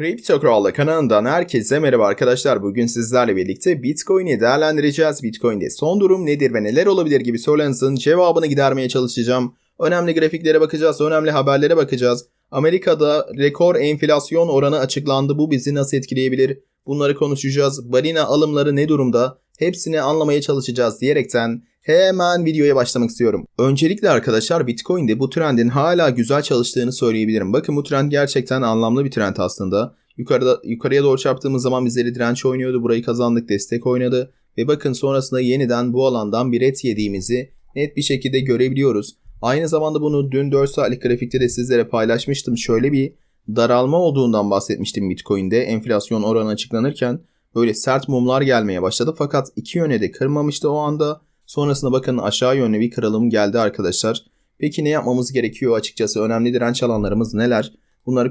Crypto Crawler kanalından herkese merhaba arkadaşlar. Bugün sizlerle birlikte Bitcoin'i değerlendireceğiz. Bitcoin'de son durum nedir ve neler olabilir gibi sorularınızın cevabını gidermeye çalışacağım. Önemli grafiklere bakacağız, önemli haberlere bakacağız. Amerika'da rekor enflasyon oranı açıklandı. Bu bizi nasıl etkileyebilir? Bunları konuşacağız. Balina alımları ne durumda? Hepsini anlamaya çalışacağız diyerekten hemen videoya başlamak istiyorum. Öncelikle arkadaşlar Bitcoin'de bu trendin hala güzel çalıştığını söyleyebilirim. Bakın bu trend gerçekten anlamlı bir trend aslında. Yukarıda yukarıya doğru çarptığımız zaman bizleri direnç oynuyordu. Burayı kazandık, destek oynadı. Ve bakın sonrasında yeniden bu alandan bir et yediğimizi net bir şekilde görebiliyoruz. Aynı zamanda bunu dün 4 saatlik grafikte de sizlere paylaşmıştım. Şöyle bir daralma olduğundan bahsetmiştim Bitcoin'de enflasyon oranı açıklanırken. Böyle sert mumlar gelmeye başladı fakat iki yöne de kırmamıştı o anda. Sonrasında bakın aşağı yönlü bir kırılım geldi arkadaşlar. Peki ne yapmamız gerekiyor açıkçası? Önemli direnç alanlarımız neler? Bunları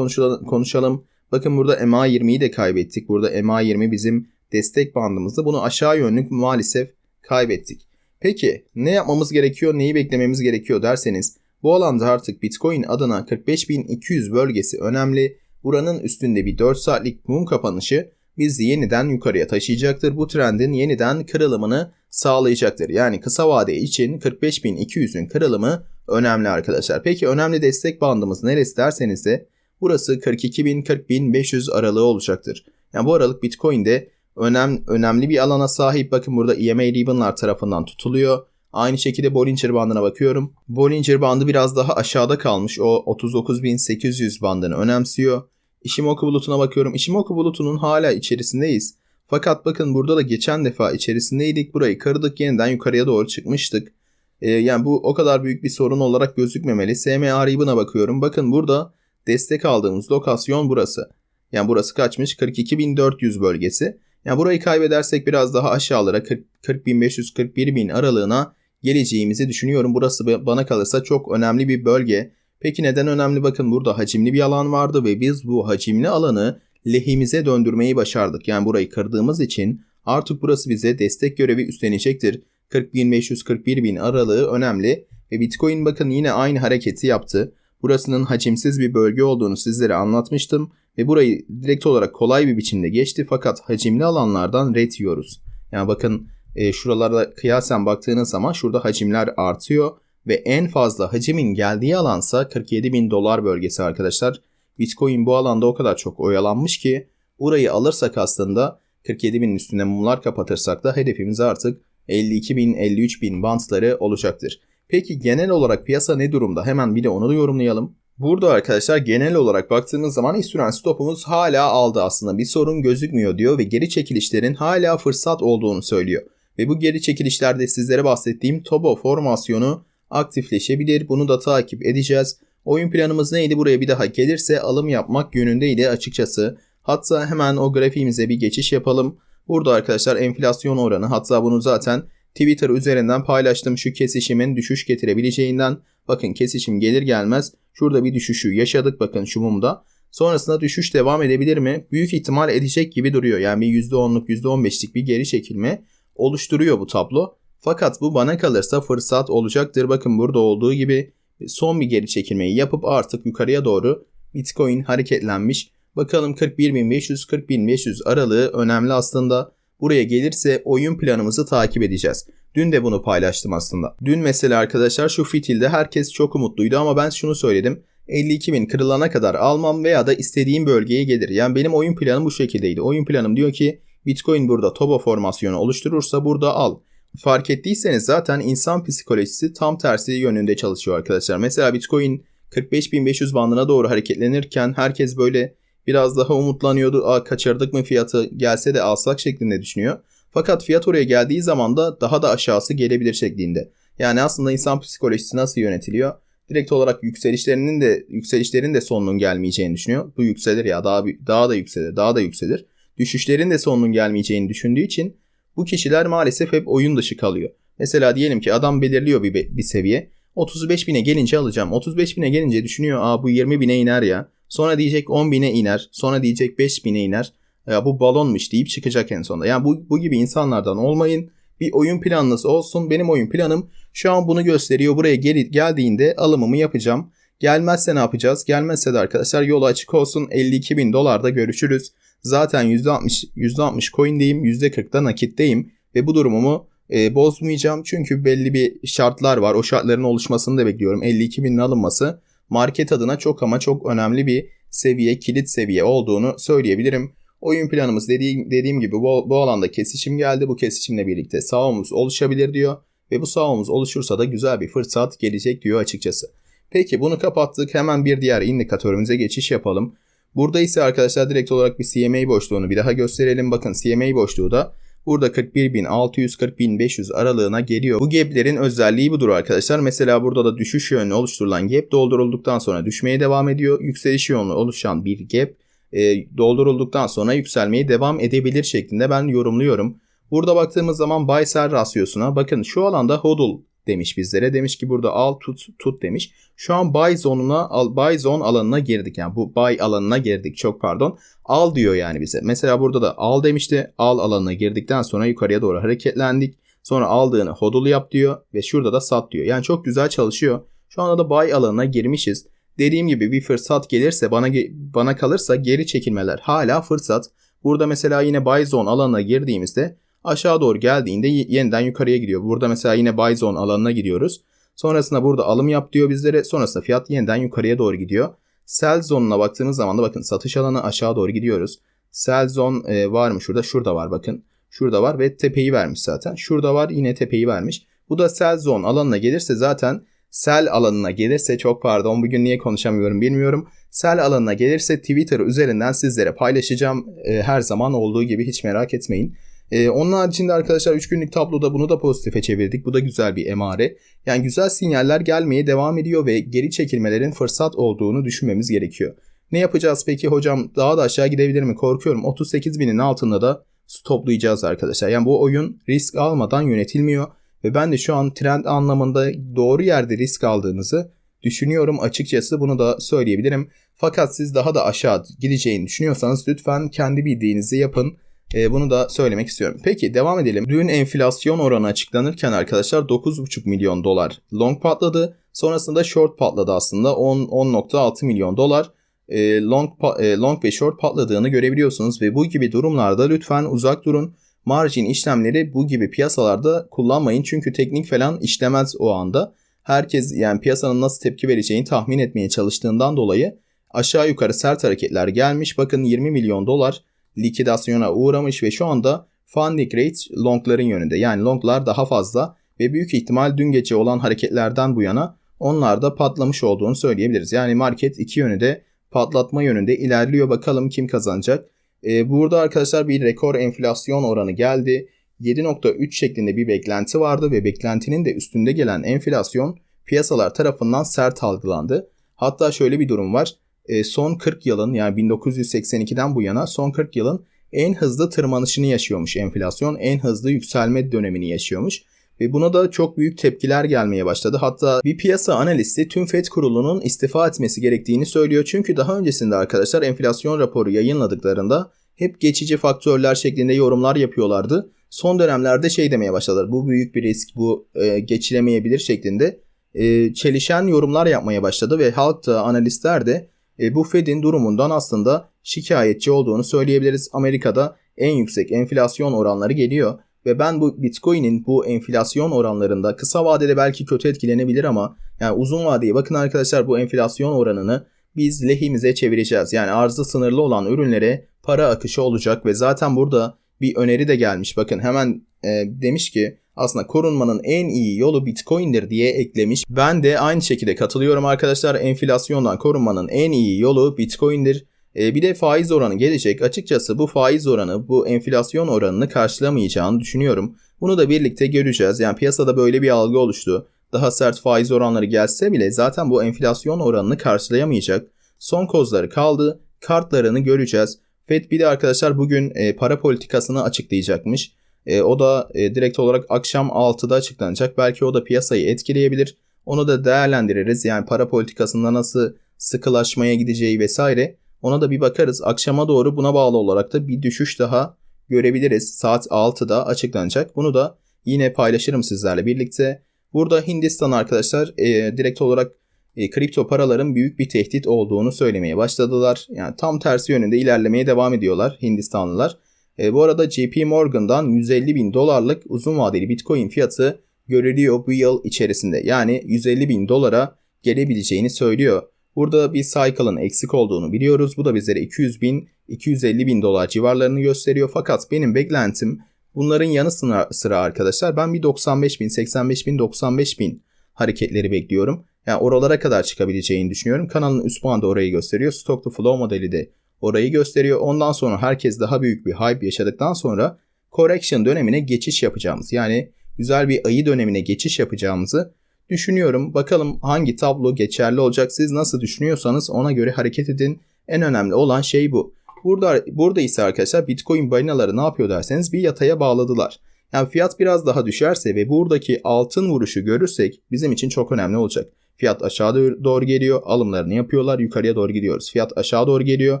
konuşalım. Bakın burada MA20'yi de kaybettik. Burada MA20 bizim destek bandımızda. Bunu aşağı yönlü maalesef kaybettik. Peki ne yapmamız gerekiyor, neyi beklememiz gerekiyor derseniz bu alanda artık Bitcoin adına 45.200 bölgesi önemli. Buranın üstünde bir 4 saatlik mum kapanışı bizi yeniden yukarıya taşıyacaktır. Bu trendin yeniden kırılımını sağlayacaktır. Yani kısa vade için 45.200'ün kırılımı önemli arkadaşlar. Peki önemli destek bandımız neresi derseniz de burası 42.000-40.500 aralığı olacaktır. Yani bu aralık Bitcoin'de önem, önemli bir alana sahip. Bakın burada EMA Ribbon'lar tarafından tutuluyor. Aynı şekilde Bollinger bandına bakıyorum. Bollinger bandı biraz daha aşağıda kalmış. O 39.800 bandını önemsiyor. Ishimoku bulutuna bakıyorum. Ishimoku bulutunun hala içerisindeyiz. Fakat bakın burada da geçen defa içerisindeydik. Burayı kırdık yeniden yukarıya doğru çıkmıştık. Ee, yani bu o kadar büyük bir sorun olarak gözükmemeli. SMA Ribbon'a bakıyorum. Bakın burada destek aldığımız lokasyon burası. Yani burası kaçmış? 42.400 bölgesi. Yani burayı kaybedersek biraz daha aşağılara 40.500-41.000 aralığına geleceğimizi düşünüyorum. Burası bana kalırsa çok önemli bir bölge. Peki neden önemli? Bakın burada hacimli bir alan vardı ve biz bu hacimli alanı lehimize döndürmeyi başardık. Yani burayı kırdığımız için artık burası bize destek görevi üstlenecektir. 40.500-41.000 aralığı önemli ve Bitcoin bakın yine aynı hareketi yaptı. Burasının hacimsiz bir bölge olduğunu sizlere anlatmıştım ve burayı direkt olarak kolay bir biçimde geçti fakat hacimli alanlardan red yiyoruz. Yani bakın e, şuralarda kıyasen baktığınız zaman şurada hacimler artıyor ve en fazla hacimin geldiği alansa 47 bin dolar bölgesi arkadaşlar. Bitcoin bu alanda o kadar çok oyalanmış ki burayı alırsak aslında 47 bin üstüne mumlar kapatırsak da hedefimiz artık 52 bin 53 bin bantları olacaktır. Peki genel olarak piyasa ne durumda? Hemen bir de onu da yorumlayalım. Burada arkadaşlar genel olarak baktığımız zaman istüren stopumuz hala aldı aslında bir sorun gözükmüyor diyor ve geri çekilişlerin hala fırsat olduğunu söylüyor. Ve bu geri çekilişlerde sizlere bahsettiğim Tobo formasyonu aktifleşebilir. Bunu da takip edeceğiz. Oyun planımız neydi? Buraya bir daha gelirse alım yapmak yönündeydi açıkçası. Hatta hemen o grafiğimize bir geçiş yapalım. Burada arkadaşlar enflasyon oranı hatta bunu zaten Twitter üzerinden paylaştım şu kesişimin düşüş getirebileceğinden. Bakın kesişim gelir gelmez şurada bir düşüşü yaşadık bakın şu mumda. Sonrasında düşüş devam edebilir mi? Büyük ihtimal edecek gibi duruyor. Yani bir %10'luk %15'lik bir geri çekilme oluşturuyor bu tablo. Fakat bu bana kalırsa fırsat olacaktır. Bakın burada olduğu gibi son bir geri çekilmeyi yapıp artık yukarıya doğru Bitcoin hareketlenmiş. Bakalım 41.500-40.500 aralığı önemli aslında. Buraya gelirse oyun planımızı takip edeceğiz. Dün de bunu paylaştım aslında. Dün mesela arkadaşlar şu fitilde herkes çok umutluydu ama ben şunu söyledim. 52.000 kırılana kadar almam veya da istediğim bölgeye gelir. Yani benim oyun planım bu şekildeydi. Oyun planım diyor ki Bitcoin burada Toba formasyonu oluşturursa burada al. Fark ettiyseniz zaten insan psikolojisi tam tersi yönünde çalışıyor arkadaşlar. Mesela Bitcoin 45.500 bandına doğru hareketlenirken herkes böyle biraz daha umutlanıyordu. Aa, kaçırdık mı fiyatı gelse de alsak şeklinde düşünüyor. Fakat fiyat oraya geldiği zaman da daha da aşağısı gelebilir şeklinde. Yani aslında insan psikolojisi nasıl yönetiliyor? Direkt olarak yükselişlerinin de yükselişlerin de sonunun gelmeyeceğini düşünüyor. Bu yükselir ya daha daha da yükselir, daha da yükselir. Düşüşlerin de sonunun gelmeyeceğini düşündüğü için bu kişiler maalesef hep oyun dışı kalıyor. Mesela diyelim ki adam belirliyor bir, bir seviye. 35 bine gelince alacağım. 35 bine gelince düşünüyor aa bu 20 bine iner ya. Sonra diyecek 10 bine iner. Sonra diyecek 5 bine iner. Ya bu balonmuş deyip çıkacak en sonunda. Yani bu, bu gibi insanlardan olmayın. Bir oyun planınız olsun. Benim oyun planım şu an bunu gösteriyor. Buraya geri geldiğinde alımımı yapacağım. Gelmezse ne yapacağız? Gelmezse de arkadaşlar yolu açık olsun 52 bin dolarda görüşürüz. Zaten %60, %60 coin'deyim, %40'da nakitteyim ve bu durumumu e, bozmayacağım. Çünkü belli bir şartlar var. O şartların oluşmasını da bekliyorum. 52 binin alınması market adına çok ama çok önemli bir seviye, kilit seviye olduğunu söyleyebilirim. Oyun planımız dediğim, dediğim gibi bu, bu alanda kesişim geldi. Bu kesişimle birlikte sağ omuz oluşabilir diyor. Ve bu sağ omuz oluşursa da güzel bir fırsat gelecek diyor açıkçası. Peki bunu kapattık. Hemen bir diğer indikatörümüze geçiş yapalım. Burada ise arkadaşlar direkt olarak bir CMA boşluğunu bir daha gösterelim. Bakın CMA boşluğu da burada 41.600-40.500 aralığına geliyor. Bu gap'lerin özelliği budur arkadaşlar. Mesela burada da düşüş yönlü oluşturulan gap doldurulduktan sonra düşmeye devam ediyor. Yükseliş yönlü oluşan bir gap e, doldurulduktan sonra yükselmeye devam edebilir şeklinde ben yorumluyorum. Burada baktığımız zaman buy sell rasyosuna bakın şu alanda hodl demiş bizlere. Demiş ki burada al tut tut demiş. Şu an buy zone'una buy zone alanına girdik. Yani bu buy alanına girdik. Çok pardon. Al diyor yani bize. Mesela burada da al demişti. Al alanına girdikten sonra yukarıya doğru hareketlendik. Sonra aldığını hodl yap diyor ve şurada da sat diyor. Yani çok güzel çalışıyor. Şu anda da buy alanına girmişiz. Dediğim gibi bir fırsat gelirse bana bana kalırsa geri çekilmeler hala fırsat. Burada mesela yine buy zone alanına girdiğimizde aşağı doğru geldiğinde yeniden yukarıya gidiyor. Burada mesela yine buy zone alanına gidiyoruz. Sonrasında burada alım yap diyor bizlere. Sonrasında fiyat yeniden yukarıya doğru gidiyor. Sell zone'una baktığımız zaman da bakın satış alanı aşağı doğru gidiyoruz. Sell zone e, var mı şurada? Şurada var bakın. Şurada var ve tepeyi vermiş zaten. Şurada var yine tepeyi vermiş. Bu da sell zone alanına gelirse zaten sell alanına gelirse çok pardon bugün niye konuşamıyorum bilmiyorum. Sell alanına gelirse Twitter üzerinden sizlere paylaşacağım. E, her zaman olduğu gibi hiç merak etmeyin. Ee, onun haricinde arkadaşlar 3 günlük tabloda bunu da pozitife çevirdik. Bu da güzel bir emare. Yani güzel sinyaller gelmeye devam ediyor ve geri çekilmelerin fırsat olduğunu düşünmemiz gerekiyor. Ne yapacağız peki hocam? Daha da aşağı gidebilir mi? Korkuyorum. 38 binin altında da stoplayacağız arkadaşlar. Yani bu oyun risk almadan yönetilmiyor. Ve ben de şu an trend anlamında doğru yerde risk aldığınızı düşünüyorum. Açıkçası bunu da söyleyebilirim. Fakat siz daha da aşağı gideceğini düşünüyorsanız lütfen kendi bildiğinizi yapın. E, bunu da söylemek istiyorum. Peki devam edelim. Dün enflasyon oranı açıklanırken arkadaşlar 9,5 milyon dolar long patladı. Sonrasında short patladı aslında 10.6 milyon dolar e, long, e, long ve short patladığını görebiliyorsunuz ve bu gibi durumlarda lütfen uzak durun. Margin işlemleri bu gibi piyasalarda kullanmayın çünkü teknik falan işlemez o anda. Herkes yani piyasanın nasıl tepki vereceğini tahmin etmeye çalıştığından dolayı aşağı yukarı sert hareketler gelmiş. Bakın 20 milyon dolar likidasyona uğramış ve şu anda funding rate longların yönünde. Yani longlar daha fazla ve büyük ihtimal dün gece olan hareketlerden bu yana onlar da patlamış olduğunu söyleyebiliriz. Yani market iki yönü de patlatma yönünde ilerliyor. Bakalım kim kazanacak. Ee, burada arkadaşlar bir rekor enflasyon oranı geldi. 7.3 şeklinde bir beklenti vardı ve beklentinin de üstünde gelen enflasyon piyasalar tarafından sert algılandı. Hatta şöyle bir durum var. E, son 40 yılın yani 1982'den bu yana son 40 yılın en hızlı tırmanışını yaşıyormuş enflasyon. En hızlı yükselme dönemini yaşıyormuş. Ve buna da çok büyük tepkiler gelmeye başladı. Hatta bir piyasa analisti tüm FED kurulunun istifa etmesi gerektiğini söylüyor. Çünkü daha öncesinde arkadaşlar enflasyon raporu yayınladıklarında hep geçici faktörler şeklinde yorumlar yapıyorlardı. Son dönemlerde şey demeye başladılar. Bu büyük bir risk, bu e, geçilemeyebilir şeklinde e, çelişen yorumlar yapmaya başladı ve halk da analistler de e, bu Fed'in durumundan aslında şikayetçi olduğunu söyleyebiliriz. Amerika'da en yüksek enflasyon oranları geliyor ve ben bu Bitcoin'in bu enflasyon oranlarında kısa vadede belki kötü etkilenebilir ama yani uzun vadeye bakın arkadaşlar bu enflasyon oranını biz lehimize çevireceğiz. Yani arzı sınırlı olan ürünlere para akışı olacak ve zaten burada bir öneri de gelmiş. Bakın hemen e, demiş ki aslında korunmanın en iyi yolu Bitcoin'dir diye eklemiş. Ben de aynı şekilde katılıyorum arkadaşlar. Enflasyondan korunmanın en iyi yolu Bitcoin'dir. E, bir de faiz oranı gelecek. Açıkçası bu faiz oranı bu enflasyon oranını karşılamayacağını düşünüyorum. Bunu da birlikte göreceğiz. Yani piyasada böyle bir algı oluştu. Daha sert faiz oranları gelse bile zaten bu enflasyon oranını karşılayamayacak. Son kozları kaldı. Kartlarını göreceğiz. Fed bir de arkadaşlar bugün e, para politikasını açıklayacakmış. E, o da e, direkt olarak akşam 6'da açıklanacak. Belki o da piyasayı etkileyebilir. Onu da değerlendiririz. Yani para politikasında nasıl sıkılaşmaya gideceği vesaire. Ona da bir bakarız. Akşama doğru buna bağlı olarak da bir düşüş daha görebiliriz. Saat 6'da açıklanacak. Bunu da yine paylaşırım sizlerle birlikte. Burada Hindistan arkadaşlar e, direkt olarak e, kripto paraların büyük bir tehdit olduğunu söylemeye başladılar. Yani tam tersi yönünde ilerlemeye devam ediyorlar Hindistanlılar. E, bu arada JP Morgan'dan 150 bin dolarlık uzun vadeli Bitcoin fiyatı görülüyor bu yıl içerisinde. Yani 150 bin dolara gelebileceğini söylüyor. Burada bir cycle'ın eksik olduğunu biliyoruz. Bu da bizlere 200 bin, 250 bin dolar civarlarını gösteriyor. Fakat benim beklentim bunların yanı sıra, arkadaşlar ben bir 95 bin, 85 bin, 95 bin hareketleri bekliyorum. Yani oralara kadar çıkabileceğini düşünüyorum. Kanalın üst bandı orayı gösteriyor. Stock to flow modeli de orayı gösteriyor. Ondan sonra herkes daha büyük bir hype yaşadıktan sonra correction dönemine geçiş yapacağımız yani güzel bir ayı dönemine geçiş yapacağımızı düşünüyorum. Bakalım hangi tablo geçerli olacak. Siz nasıl düşünüyorsanız ona göre hareket edin. En önemli olan şey bu. Burada burada ise arkadaşlar Bitcoin balinaları ne yapıyor derseniz bir yataya bağladılar. Yani fiyat biraz daha düşerse ve buradaki altın vuruşu görürsek bizim için çok önemli olacak. Fiyat aşağı doğru geliyor, alımlarını yapıyorlar, yukarıya doğru gidiyoruz. Fiyat aşağı doğru geliyor,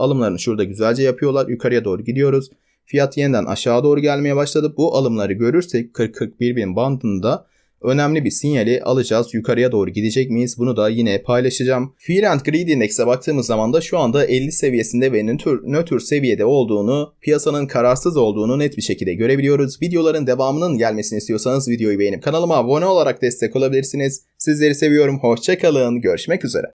alımlarını şurada güzelce yapıyorlar, yukarıya doğru gidiyoruz. Fiyat yeniden aşağı doğru gelmeye başladı. Bu alımları görürsek 40-41 bin bandında önemli bir sinyali alacağız. Yukarıya doğru gidecek miyiz? Bunu da yine paylaşacağım. Fear and Greed Index'e baktığımız zaman da şu anda 50 seviyesinde ve nötr, nötr seviyede olduğunu, piyasanın kararsız olduğunu net bir şekilde görebiliyoruz. Videoların devamının gelmesini istiyorsanız videoyu beğenip kanalıma abone olarak destek olabilirsiniz. Sizleri seviyorum. Hoşçakalın. Görüşmek üzere.